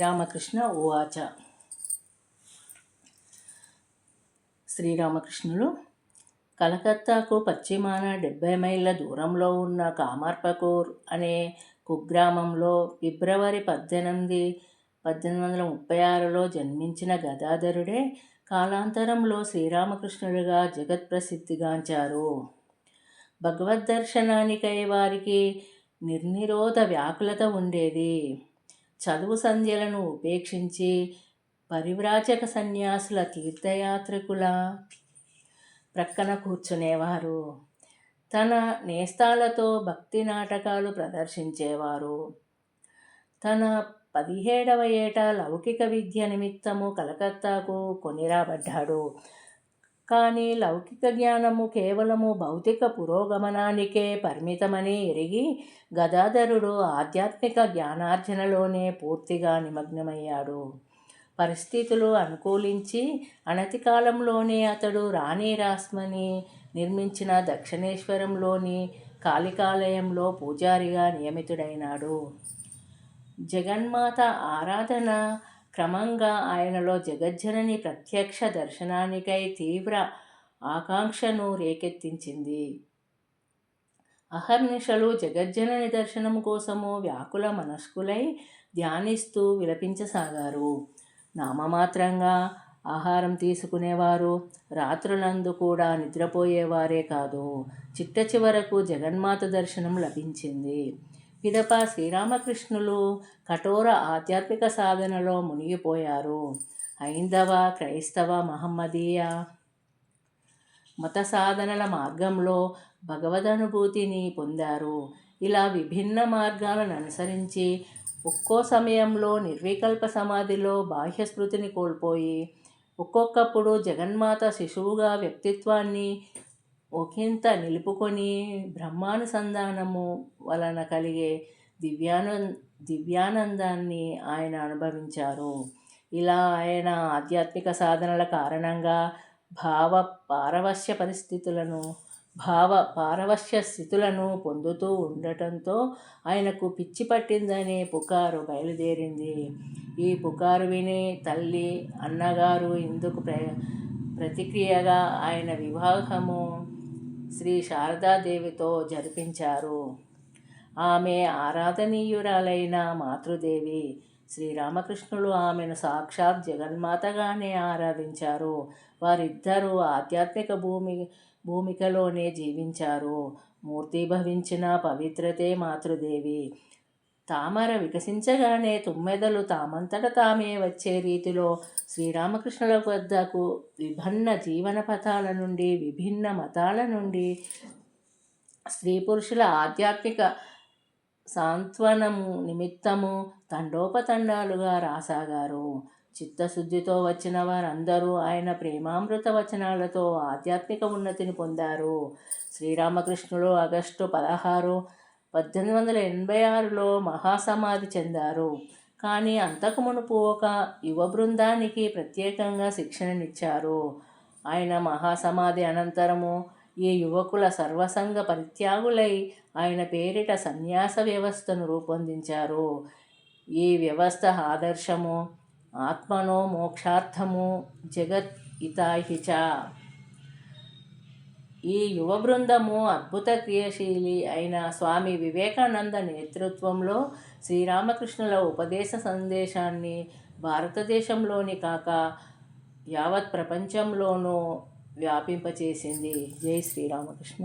రామకృష్ణ ఉవాచ. శ్రీరామకృష్ణులు కలకత్తాకు పశ్చిమాన డెబ్బై మైళ్ళ దూరంలో ఉన్న కామర్పకూర్ అనే కుగ్రామంలో ఫిబ్రవరి పద్దెనిమిది పద్దెనిమిది వందల ముప్పై ఆరులో జన్మించిన గదాధరుడే కాలాంతరంలో శ్రీరామకృష్ణుడిగా జగత్ప్రసిద్ధిగాంచారు. భగవద్దర్శనానికై వారికి నిర్నిరోధ వ్యాకులత ఉండేది. చదువు సంధ్యలను ఉపేక్షించి పరివ్రాజక సన్యాసుల తీర్థయాత్రికుల ప్రక్కన కూర్చునేవారు. తన నేస్తాలతో భక్తి నాటకాలు ప్రదర్శించేవారు. తన పదిహేడవ ఏట లౌకిక విద్య నిమిత్తము కలకత్తాకు కొనిరాబడ్డాడు కానీ లౌకిక జ్ఞానము కేవలము భౌతిక పురోగమనానికే పరిమితమని ఎరిగి గదాధరుడు ఆధ్యాత్మిక జ్ఞానార్జనలోనే పూర్తిగా నిమగ్నమయ్యాడు. పరిస్థితులు అనుకూలించి అనతి కాలంలోనే అతడు రాణి రాస్మని నిర్మించిన దక్షిణేశ్వరంలోని కాళికాలయంలో పూజారిగా నియమితుడైనాడు. జగన్మాత ఆరాధన క్రమంగా ఆయనలో జగజ్జనని ప్రత్యక్ష దర్శనానికై తీవ్ర ఆకాంక్షను రేకెత్తించింది. అహర్నిశలు జగజ్జనని దర్శనం కోసము వ్యాకుల మనస్కులై ధ్యానిస్తూ విలపించసాగారు. నామమాత్రంగా ఆహారం తీసుకునేవారు. రాత్రులందు కూడా నిద్రపోయేవారే కాదు. చిట్ట చివరకు జగన్మాత దర్శనం లభించింది. పిదప శ్రీరామకృష్ణులు కఠోర ఆధ్యాత్మిక సాధనలో మునిగిపోయారు. హైందవ క్రైస్తవ మహమ్మదీయ మత సాధనల మార్గంలో భగవదనుభూతిని పొందారు. ఇలా విభిన్న మార్గాలను అనుసరించి ఒక్కో సమయంలో నిర్వికల్ప సమాధిలో బాహ్య స్మృతిని కోల్పోయి ఒక్కొక్కప్పుడు జగన్మాత శిశువుగా వ్యక్తిత్వాన్ని ఒకంత నిలుపుకొని బ్రహ్మానుసంధానము వలన కలిగే దివ్యాన దివ్యానందాన్ని ఆయన అనుభవించారు. ఇలా ఆయన ఆధ్యాత్మిక సాధనల కారణంగా భావ పారవశ్య పరిస్థితులను భావ పారవశ్య స్థితులను పొందుతూ ఉండటంతో ఆయనకు పిచ్చి పట్టిందనే పుకారు బయలుదేరింది. ఈ పుకారు విని తల్లి అన్నగారు ఇందుకు ప్ర ప్రతిక్రియగా ఆయన వివాహము శ్రీ శారదాదేవితో జరిపించారు. ఆమె ఆరాధనీయురాలైన మాతృదేవి శ్రీరామకృష్ణులు ఆమెను సాక్షాత్ జగన్మాతగానే ఆరాధించారు. వారిద్దరూ ఆధ్యాత్మిక భూమి భూమికలోనే జీవించారు. మూర్తిభవించిన పవిత్రతే మాతృదేవి. తామర వికసించగానే తుమ్మెదలు తామంతట తామే వచ్చే రీతిలో శ్రీరామకృష్ణుల వద్దకు విభిన్న జీవన పథాల నుండి విభిన్న మతాల నుండి స్త్రీ పురుషుల ఆధ్యాత్మిక సాంత్వనము నిమిత్తము తండోపతండాలుగా రాసాగారు. చిత్తశుద్ధితో వచ్చిన వారందరూ ఆయన ప్రేమామృత వచనాలతో ఆధ్యాత్మిక ఉన్నతిని పొందారు. శ్రీరామకృష్ణుడు ఆగస్టు పదహారు పద్దెనిమిది వందల ఎనభై ఆరులో మహాసమాధి చెందారు. కానీ అంతకు మునుపు ఒక యువ బృందానికి ప్రత్యేకంగా శిక్షణనిచ్చారు. ఆయన మహాసమాధి అనంతరము ఈ యువకుల సర్వసంగ పరిత్యాగులై ఆయన పేరిట సన్యాస వ్యవస్థను రూపొందించారు. ఈ వ్యవస్థ ఆదర్శము ఆత్మనో మోక్షార్థము జగత్ ఇతాహిచ ఈ యువ బృందము అద్భుత క్రియాశీలి అయిన స్వామి వివేకానంద నేతృత్వంలో శ్రీరామకృష్ణుల ఉపదేశ సందేశాన్ని భారతదేశంలోని కాక యావత్ ప్రపంచంలోనూ వ్యాపింపచేసింది. జై శ్రీరామకృష్ణ.